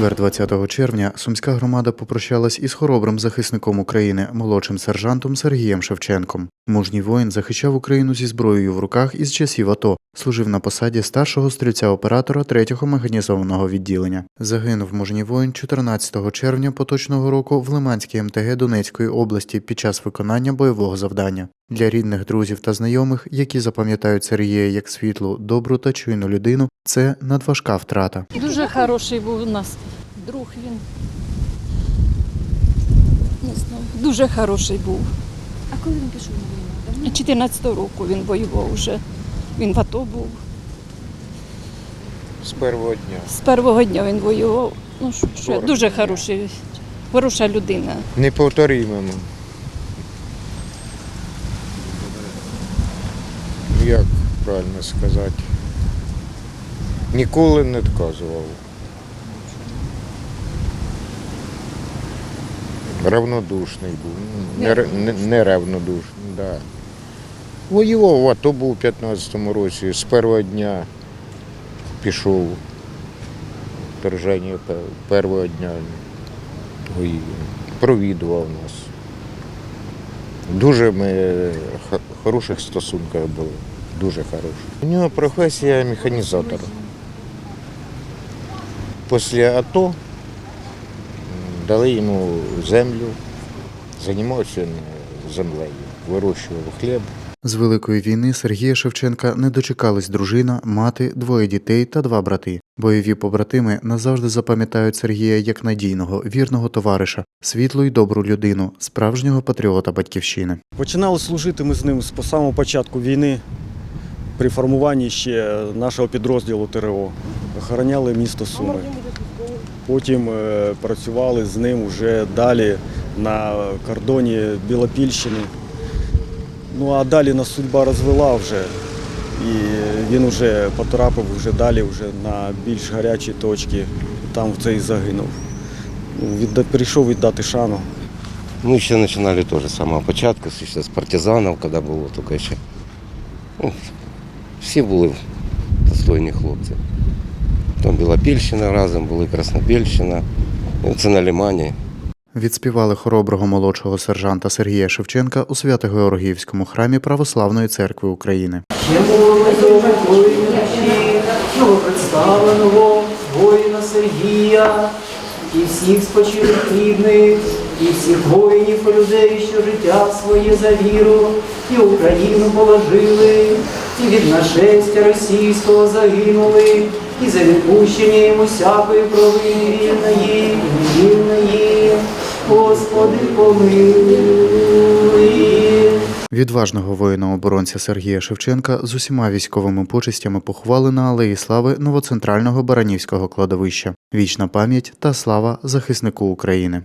четвер, 20 червня, сумська громада попрощалась із хоробрим захисником України, молодшим сержантом Сергієм Шевченком. Мужній воїн захищав Україну зі зброєю в руках із часів АТО, служив на посаді старшого стрільця-оператора 3-го механізованого відділення. Загинув мужній воїн 14 червня поточного року в Лиманській МТГ Донецької області під час виконання бойового завдання. Для рідних, друзів та знайомих, які запам'ятають Сергія як світлу, добру та чуйну людину, це надважка втрата. Дуже хороший був у нас друг він. Не знаю, дуже хороший був. А коли він пішов на війну? 14-го року він воював вже. Він в АТО був. З першого дня. З першого дня він воював. Ну, що, що, дуже хороший, хороша людина. Неповторимому. Як правильно сказати? Ніколи не відказував. Равнодушний був. ну, Не, да. Воював, в АТО був у 15-му році. З першого дня пішов. Торження пе- першого дня. Провідував нас. Дуже ми х- хороших стосунках були. Дуже хороших. У нього професія механізатора. Після АТО дали йому землю, займався землею, вирощував хліб. З великої війни Сергія Шевченка не дочекались дружина, мати, двоє дітей та два брати. Бойові побратими назавжди запам'ятають Сергія як надійного, вірного товариша, світлу й добру людину, справжнього патріота батьківщини. Починали служити ми з ним з по самого початку війни при формуванні ще нашого підрозділу ТРО. Охороняли місто Суми. Потім е, працювали з ним вже далі на кордоні Білопільщини. Ну а далі нас судьба розвела вже. І він вже потрапив вже далі вже на більш гарячі точки. Там в це і загинув. Ну, відда- Прийшов віддати шану. Мы ще починали теж з самого початку, ще з партизанів, коли було тільки ще. Ну, всі були достойні хлопці. Там Білопільщина разом були, Краснопільщина, це на Лимані. Відспівали хороброго молодшого сержанта Сергія Шевченка у Свято-Георгіївському храмі Православної церкви України. Новопредставленого воїна Сергія, і всіх спочилих рідних, і всіх воїнів і людей, що життя своє за віру, і Україну положили, і від нашестя російського загинули, і за відпущення йому всякої провини вільної, Господи помилуй. Відважного воїна-оборонця Сергія Шевченка з усіма військовими почестями поховали на Алеї Слави новоцентрального Баранівського кладовища. Вічна пам'ять та слава захиснику України.